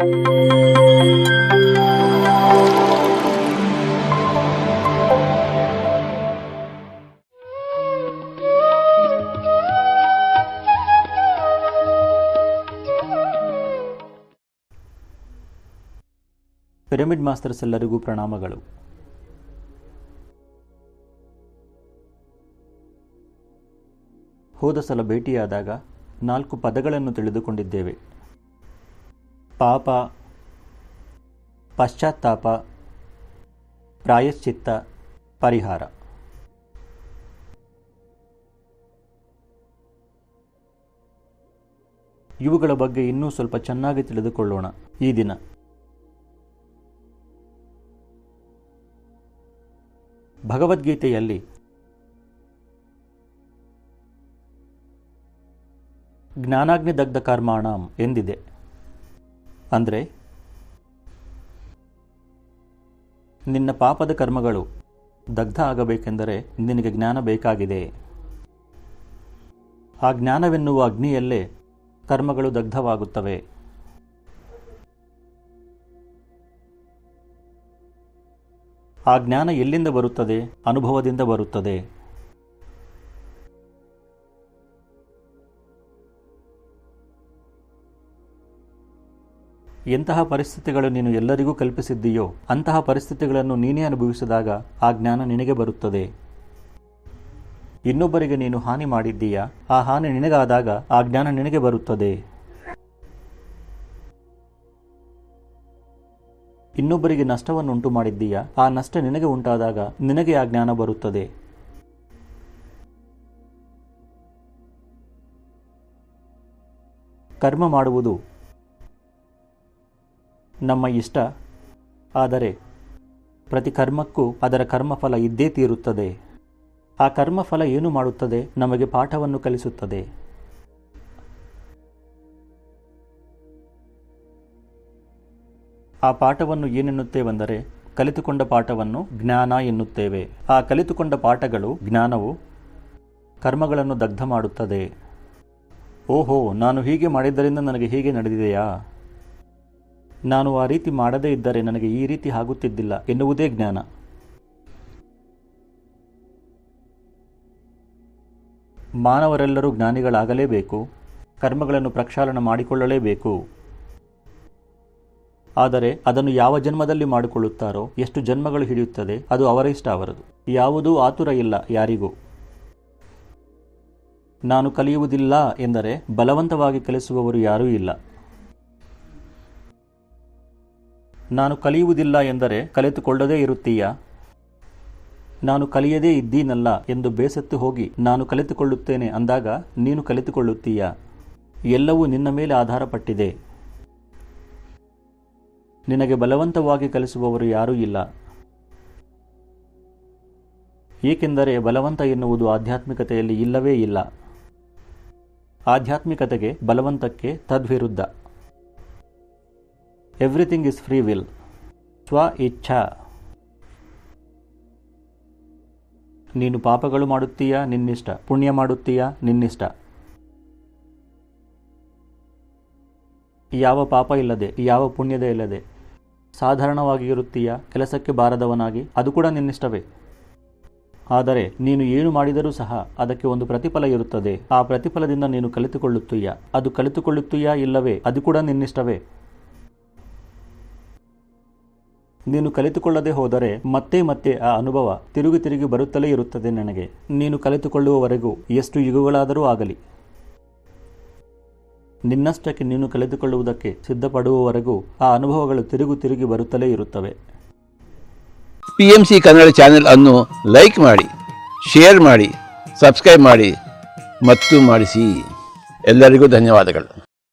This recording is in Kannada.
ಪಿರಮಿಡ್ ಮಾಸ್ಟರ್ಸ್ ಎಲ್ಲರಿಗೂ ಪ್ರಣಾಮಗಳು. ಹೋದ ಸಲ ಭೇಟಿಯಾದಾಗ ನಾಲ್ಕು ಪದಗಳನ್ನು ತಿಳಿದುಕೊಂಡಿದ್ದೇವೆ. ಪಾಪ, ಪಶ್ಚಾತ್ತಾಪ, ಪ್ರಾಯಶ್ಚಿತ್ತ, ಪರಿಹಾರ. ಇವುಗಳ ಬಗ್ಗೆ ಇನ್ನೂ ಸ್ವಲ್ಪ ಚೆನ್ನಾಗಿ ತಿಳಿದುಕೊಳ್ಳೋಣ ಈ ದಿನ. ಭಗವದ್ಗೀತೆಯಲ್ಲಿ ಜ್ಞಾನಾಗ್ನಿ ದಗ್ಧ ಕರ್ಮಾಣಂ ಎಂದಿದೆ. ಅಂದರೆ? ನಿನ್ನ ಪಾಪದ ಕರ್ಮಗಳು ದಗ್ಧ ಆಗಬೇಕೆಂದರೆ ನಿನಗೆ ಜ್ಞಾನ ಬೇಕಾಗಿದೆ. ಆ ಜ್ಞಾನವೆನ್ನುವ ಅಗ್ನಿಯಲ್ಲೇ ಕರ್ಮಗಳು ದಗ್ಧವಾಗುತ್ತವೆ. ಆ ಜ್ಞಾನ ಎಲ್ಲಿಂದ ಬರುತ್ತದೆ? ಅನುಭವದಿಂದ ಬರುತ್ತದೆ. ಎಂತಹ ಪರಿಸ್ಥಿತಿಗಳು ನೀನು ಎಲ್ಲರಿಗೂ ಕಲ್ಪಿಸಿದ್ದೀಯೋ, ಅಂತಹ ಪರಿಸ್ಥಿತಿಗಳನ್ನು ನೀನೇ ಅನುಭವಿಸಿದಾಗ ಆ ಜ್ಞಾನ ನಿನಗೆ ಬರುತ್ತದೆ. ಇನ್ನೊಬ್ಬರಿಗೆ ನೀನು ಹಾನಿ ಮಾಡಿದ್ದೀಯಾ, ಆ ಹಾನಿ ನಿನಗಾದಾಗ ಆ ಜ್ಞಾನ ನಿನಗೆ ಬರುತ್ತದೆ. ಇನ್ನೊಬ್ಬರಿಗೆ ನಷ್ಟವನ್ನು ಉಂಟು ಮಾಡಿದ್ದೀಯಾ ಆ ನಷ್ಟ ನಿನಗೆ ಉಂಟಾದಾಗ ನಿನಗೆ ಆ ಜ್ಞಾನ ಬರುತ್ತದೆ. ಕರ್ಮ ಮಾಡುವುದು ನಮ್ಮ ಇಷ್ಟ. ಆದರೆ ಪ್ರತಿ ಕರ್ಮಕ್ಕೂ ಅದರ ಕರ್ಮಫಲ ಇದ್ದೇ ತೀರುತ್ತದೆ. ಆ ಕರ್ಮಫಲ ಏನು ಮಾಡುತ್ತದೆ? ನಮಗೆ ಪಾಠವನ್ನು ಕಲಿಸುತ್ತದೆ. ಆ ಪಾಠವನ್ನು ಏನೆನ್ನುತ್ತೇವೆಂದರೆ, ಕಲಿತುಕೊಂಡ ಪಾಠವನ್ನು ಜ್ಞಾನ ಎನ್ನುತ್ತೇವೆ. ಆ ಕಲಿತುಕೊಂಡ ಪಾಠಗಳು ಜ್ಞಾನವು ಕರ್ಮಗಳನ್ನು ದಗ್ಧ ಮಾಡುತ್ತದೆ. ಓಹೋ, ನಾನು ಹೀಗೆ ಮಾಡಿದ್ದರಿಂದ ನನಗೆ ಹೀಗೆ ನಡೆದಿದೆಯಾ? ನಾನು ಆ ರೀತಿ ಮಾಡದೇ ಇದ್ದರೆ ನನಗೆ ಈ ರೀತಿ ಆಗುತ್ತಿದ್ದಿಲ್ಲ ಎನ್ನುವುದೇ ಜ್ಞಾನ. ಮಾನವರೆಲ್ಲರೂ ಜ್ಞಾನಿಗಳಾಗಲೇಬೇಕು, ಕರ್ಮಗಳನ್ನು ಪ್ರಕ್ಷಾಳನ ಮಾಡಿಕೊಳ್ಳಲೇಬೇಕು. ಆದರೆ ಅದನ್ನು ಯಾವ ಜನ್ಮದಲ್ಲಿ ಮಾಡಿಕೊಳ್ಳುತ್ತಾರೋ, ಎಷ್ಟು ಜನ್ಮಗಳು ಹಿಡಿಯುತ್ತದೆ, ಅದು ಅವರ ಇಷ್ಟ ಅವರದು. ಯಾವುದೂ ಆತುರ ಇಲ್ಲ ಯಾರಿಗೂ. ನಾನು ಕಲಿಯುವುದಿಲ್ಲ ಎಂದರೆ ಬಲವಂತವಾಗಿ ಕಲಿಸುವವರು ಯಾರೂ ಇಲ್ಲ. ನಾನು ಕಲಿಯುವುದಿಲ್ಲ ಎಂದರೆ ಕಲಿತುಕೊಳ್ಳದೇ ಇರುತ್ತೀಯಾ? ನಾನು ಕಲಿಯದೇ ಇದ್ದೀನಲ್ಲ ಎಂದು ಬೇಸತ್ತು ಹೋಗಿ, ನಾನು ಕಲಿತುಕೊಳ್ಳುತ್ತೇನೆ ಅಂದಾಗ ನೀನು ಕಲಿತುಕೊಳ್ಳುತ್ತೀಯ? ಎಲ್ಲವೂ ನಿನ್ನ ಮೇಲೆ ಆಧಾರಪಟ್ಟಿದೆ. ನಿನಗೆ ಬಲವಂತವಾಗಿ ಕಲಿಸುವವರು ಯಾರೂ ಇಲ್ಲ. ಏಕೆಂದರೆ ಬಲವಂತ ಎನ್ನುವುದು ಆಧ್ಯಾತ್ಮಿಕತೆಯಲ್ಲಿ ಇಲ್ಲವೇ ಇಲ್ಲ. ಆಧ್ಯಾತ್ಮಿಕತೆಗೆ ಬಲವಂತಕ್ಕೆ ತದ್ವಿರುದ್ಧ. ಎವ್ರಿಥಿಂಗ್ ಇಸ್ ಫ್ರೀ ವಿಲ್ ಸ್ವ ಇಚ್ಛಾ ನೀನು ಪಾಪಗಳು ಮಾಡುತ್ತೀಯಾ? ನಿನ್ನಿಷ್ಟ. ಪುಣ್ಯ ಮಾಡುತ್ತೀಯಾ? ನಿನ್ನಿಷ್ಟ. ಯಾವ ಪಾಪ ಇಲ್ಲದೆ, ಯಾವ ಪುಣ್ಯದ ಇಲ್ಲದೆ ಸಾಧಾರಣವಾಗಿ ಇರುತ್ತೀಯಾ? ಕೆಲಸಕ್ಕೆ ಬಾರದವನಾಗಿ. ಅದು ಕೂಡ ನಿನ್ನಿಷ್ಟವೇ. ಆದರೆ ನೀನು ಏನು ಮಾಡಿದರೂ ಸಹ ಅದಕ್ಕೆ ಒಂದು ಪ್ರತಿಫಲ ಇರುತ್ತದೆ. ಆ ಪ್ರತಿಫಲದಿಂದ ನೀನು ಕಲಿತುಕೊಳ್ಳುತ್ತೀಯಾ? ಅದು ಕಲಿತುಕೊಳ್ಳುತ್ತೀಯಾ ಇಲ್ಲವೇ? ಅದು ಕೂಡ ನಿನ್ನಿಷ್ಟವೇ. ನೀನು ಕಲಿತುಕೊಳ್ಳದೆ ಹೋದರೆ ಮತ್ತೆ ಮತ್ತೆ ಆ ಅನುಭವ ತಿರುಗಿ ತಿರುಗಿ ಬರುತ್ತಲೇ ಇರುತ್ತದೆ ನನಗೆ. ನೀನು ಕಲಿತುಕೊಳ್ಳುವವರೆಗೂ ಎಷ್ಟು ಯುಗಗಳಾದರೂ ಆಗಲಿ. ನಿನ್ನಷ್ಟಕ್ಕೆ ನೀನು ಕಲಿತುಕೊಳ್ಳುವುದಕ್ಕೆ ಸಿದ್ಧಪಡುವವರೆಗೂ ಆ ಅನುಭವಗಳು ತಿರುಗು ತಿರುಗಿ ಬರುತ್ತಲೇ ಇರುತ್ತವೆ. P M C Kannada channel ಅನ್ನು ಲೈಕ್ ಮಾಡಿ, ಶೇರ್ ಮಾಡಿ, ಸಬ್ಸ್ಕ್ರೈಬ್ ಮಾಡಿ, ಮತ್ತು ಮಾಡಿಸಿ. ಎಲ್ಲರಿಗೂ ಧನ್ಯವಾದಗಳು.